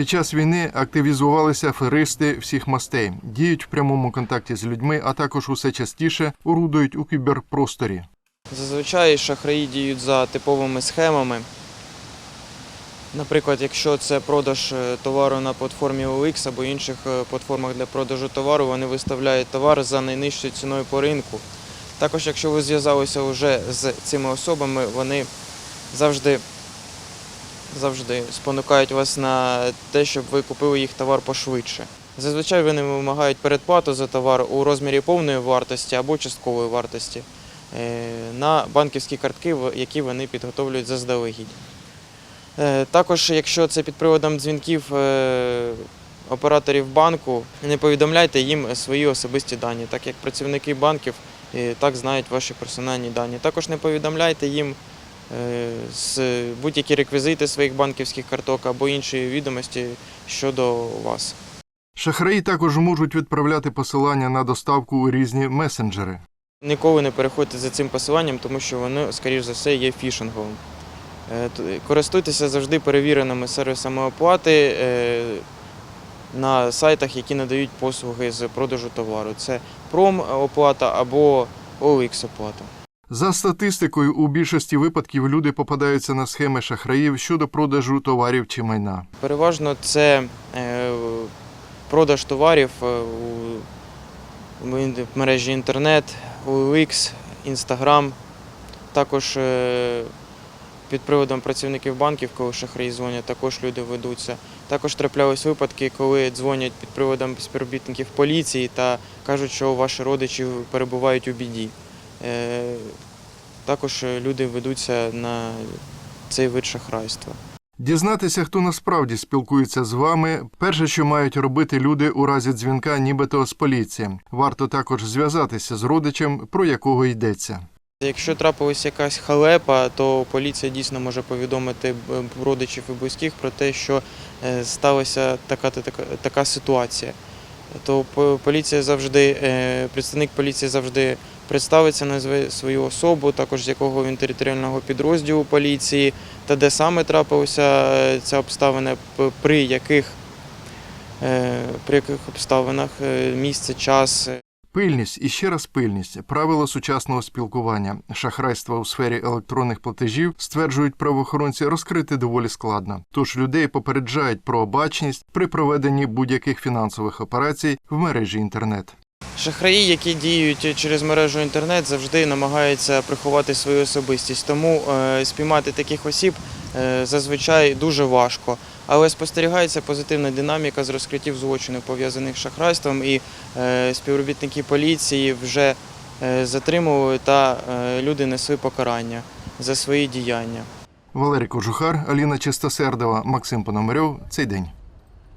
Під час війни активізувалися аферисти всіх мастей, діють в прямому контакті з людьми, а також усе частіше орудують у кіберпросторі. Зазвичай шахраї діють за типовими схемами. Наприклад, якщо це продаж е, товару на платформі OLX або інших е, платформах для продажу товару, вони виставляють товар за найнижчою ціною по ринку. Також, якщо ви зв'язалися вже з цими особами, вони завжди, завжди спонукають вас на те, щоб ви купили їх товар пошвидше. Зазвичай вони вимагають передплату за товар у розмірі повної вартості або часткової вартості е, на банківські картки, які вони підготовлюють заздалегідь. Е, Також, якщо це під приводом дзвінків е, операторів банку, не повідомляйте їм свої особисті дані, так як працівники банків так знають ваші персональні дані. Також не повідомляйте їм будь-які реквізити своїх банківських карток або інші відомості щодо вас. Шахраї також можуть відправляти посилання на доставку у різні месенджери. Ніколи не переходьте за цим посиланням, тому що воно, скоріш за все, є фішинговим. Е, Користуйтеся завжди перевіреними сервісами оплати е, на сайтах, які надають послуги з продажу товару. Це пром-оплата або OX-оплата. За статистикою, у більшості випадків люди попадаються на схеми шахраїв щодо продажу товарів чи майна. Переважно це е, продаж товарів е, в мережі інтернет, OLX, Instagram. Також е, під приводом працівників банків, коли шахраї дзвонять, також люди ведуться. Також траплялись випадки, коли дзвонять під приводом співробітників поліції та кажуть, що ваші родичі перебувають у біді. Е, Також е, люди ведуться на цей вид шахрайства. Дізнатися, хто насправді спілкується з вами, перше, що мають робити люди у разі дзвінка, нібито з поліції. Варто також зв'язатися з родичем, про якого йдеться. Якщо трапилася якась халепа, то поліція дійсно може повідомити е, родичів і близьких про те, що сталася така, така, така ситуація. То поліція завжди, представник поліції завжди представиться, назве свою особу, також з якого він територіального підрозділу поліції, та де саме трапилася е, ця обставина, при яких, е, при яких обставинах, е, місце, час. Пильність і ще раз пильність правило сучасного спілкування. Шахрайства у сфері електронних платежів стверджують правоохоронці розкрити доволі складно. Тож людей попереджають про обачність при проведенні будь-яких фінансових операцій в мережі інтернет. Шахраї, які діють через мережу інтернет, завжди намагаються приховати свою особистість. Тому е, спіймати таких осіб е, зазвичай дуже важко. Але спостерігається позитивна динаміка з розкриттів злочинів, пов'язаних з шахрайством, і е, співробітники поліції вже затримували та люди несли покарання за свої діяння. Валерій Кожухар, Аліна Чистосердова, Максим Пономарьов. Цей день.